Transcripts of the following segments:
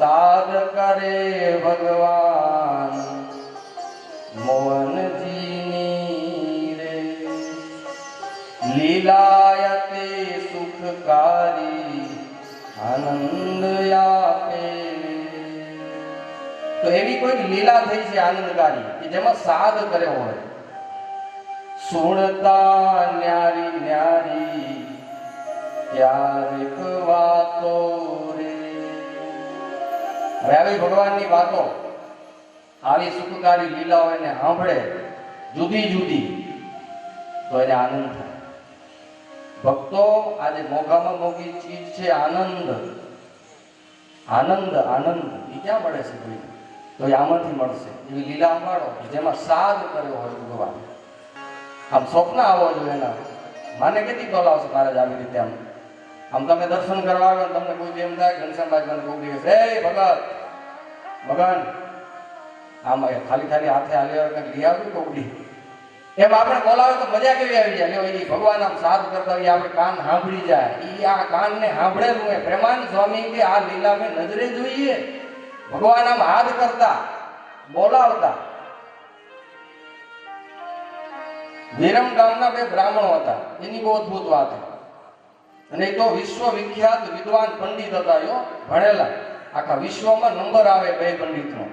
સાદ કરે ભગવાન. મોહનજીની રે. લીલાયતે સુખકારી આનંદ આપે તો એવી કોઈ લીલા થઈ છે આનંદકારી કે જેમાં સાદ કર્યો હોય? સુણતા ન્યારી ન્યારી, ક્યારેક વાતો હવે આવી ભગવાનની વાતો, આવી સુખકારી લીલાઓ એને સાંભળે, જુદી જુદી, તો એને આનંદ થાય. ભક્તો આજે મોઘામાં મોઘી ચીજ છે, આનંદ. આનંદ આનંદ. એ ક્યાં મળે છે કોઈ તો એ આમાંથી મળશે. એવી લીલા અંબાડો જેમાં સાદ કર્યો હોય ભગવાન. આમ સ્વપ્ન આવો જોઈએ એના. મને કેટલી કોલ આવશે મહારાજ આવી રીતે આમ? આમ તમે દર્શન કરવા આવ્યો ને તમને કોઈ બી એમ થાય ઘનશ્યામભાઈ મને કોઈ દિવસ હે ભગત ભગવાન આમ એ ખાલી ખાલી હાથે હાલી આવે કંઈક લઈ આવ્યું કોકડી એમ આપણે બોલાવે તો મજા કેવી આવી જાય લ્યો એ ભગવાન આમ સાથ કરતા હોય આપણે કાન સાંભળી જાય એ આ કાનને સાંભળેલું હોય પ્રેમાનંદ સ્વામી કે આ લીલા મેં નજરે જોઈએ ભગવાન આમ હાથ કરતા બોલાવતા વિરમ ગામના બે બ્રાહ્મણો હતા એની બહુ અદભુત વાત છે અને એ તો વિશ્વ વિખ્યાત વિદ્વાન પંડિત હતા યો, ભણેલા. આખા વિશ્વમાં નંબર આવે બે પંડિતનો.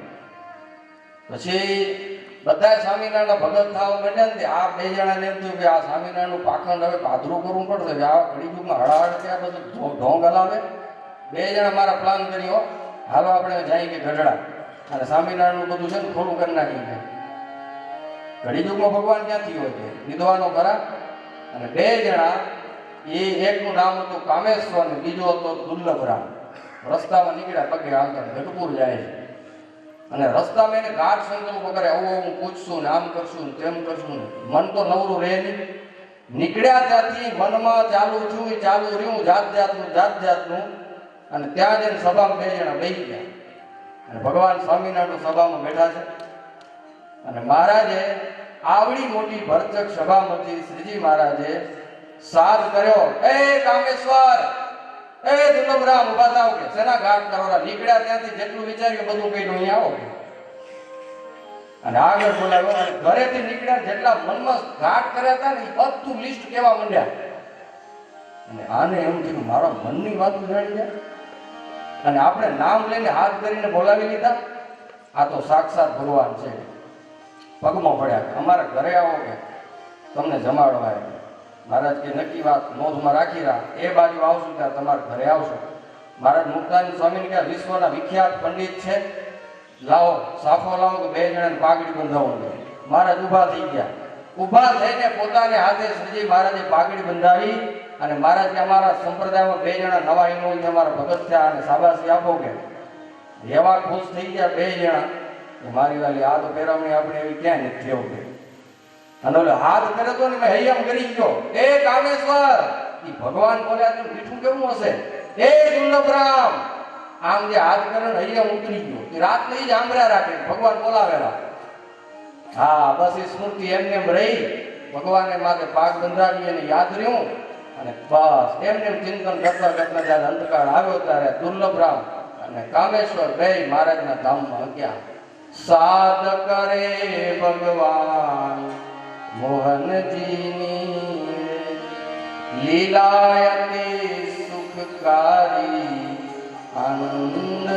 પછી બધા સ્વામિનારાયણ ભગત થવા માંડ્યા ને આ બે જણાને એમ થયું કે આ સ્વામિનારાયણનું પાખંડ હવે પાધરું કરવું પડશે. આ કળીયુગમાં હળાહળ કે આ બધું ઢોંગ હલાવે. બે જણા મારા પ્લાન કર્યો. હાલો આપણે જાય કે ગઢડા. અને સ્વામિનારાયણનું બધું છે ને થોડું કરી નાખીએ કળીયુગમાં ભગવાન ક્યાંથી હોય છે? વિદ્વાનો ખરા? અને બે જણા એ એકનું નામ હતું કામેશ્વર ને બીજો હતો દુર્લભરામ. રસ્તામાં નીકળ્યા પગે આવતા ગઢપુર જાય છે. અને રસ્તામાં એને ગાઢ સંકલ્પ કરે આવું આવું પૂછશું ને આમ કરશું ને તેમ કરશું ને મન તો નવરું રહે નહીં. નીકળ્યા ત્યાંથી મનમાં ચાલુ થયું ચાલુ રહ્યું, જાત જાતનું જાત જાતનું. અને ત્યાં જઈને સભામાં બે જણા બેસી ગયા. અને ભગવાન સ્વામિનારાયણ સભામાં બેઠા છે. અને મહારાજે આવડી મોટી ભરચક સભામાંથી શ્રીજી મહારાજે સાદ કર્યો. એ કામેશ્વર એ દુલમરામ ઊભા થાવ કે સેના ઘાટ તમારા નીકળ્યા ત્યાંથી જેટલું વિચાર્યું બધું કઈ નહીં આવો કે. અને આગળ બોલાવ્યો અને ઘરેથી નીકળ્યા જેટલા મનમાં ઘાટ કર્યા હતા ને બધું લિસ્ટ કેવા માંડ્યા. અને આને એમ થયું, મારા મનની વાત જાણી જાય અને આપણે નામ લઈને હાથ કરીને બોલાવી લીધા. આ તો સાક્ષાત ભગવાન છે. પગમાં પડ્યા અમારા ઘરે આવો કે, તમને જમાડવા આવે મહારાજ કે, નક્કી વાત, નોંધમાં રાખી રહ્યા એ બાજુ આવશું ત્યારે તમારા ઘરે આવશો. મહારાજ મુક્તાનંદ સ્વામીને કે વિશ્વના વિખ્યાત પંડિત છે. લાવો, સાફો લાવો કે બે જણાને પાઘડી બંધાવું મહારાજ ઊભા થઈ ગયા. ઊભા થઈને પોતાને હાથે શ્રીજી મહારાજે પાઘડી બંધાવી અને મહારાજ અમારા સંપ્રદાયમાં બે જણા નવા ઇનોલ અમારા ભગત થયા અને સાબાસી આપો કે. એવા ખુશ થઈ ગયા બે જણા. મારી વાલી આ તો પેરામણી આપણે એવી ક્યાં નથી થયો કે. અને ઓલો હાથ કરે તો ને હૈયમ કરી ગયો. એ કામેશ્વર, ઈ ભગવાન બોલ્યા તો મીઠું કેવું હશે? એ દુર્લભરામ આમ જે હાથ કરે ને હૈયમ ઉતરી ગયો. એ રાત નહીં જ આંબરા રાખે, ભગવાન બોલાવેલા. હા, બસ એ સ્મૃતિ એમને એમ રહી. ભગવાનને માથે પાક બંધાવી અને યાદ રહ્યું. અને બસ એમને એમ ચિંતન કરતા કરતા જ્યારે અંતકાળ આવ્યો ત્યારે દુર્લભરામ અને કામેશ્વર બે મહારાજના ધામમાં ગયા. સાધ કરે ભગવાન. મોહનજીની લીલાયતે સુખકારી આનંદ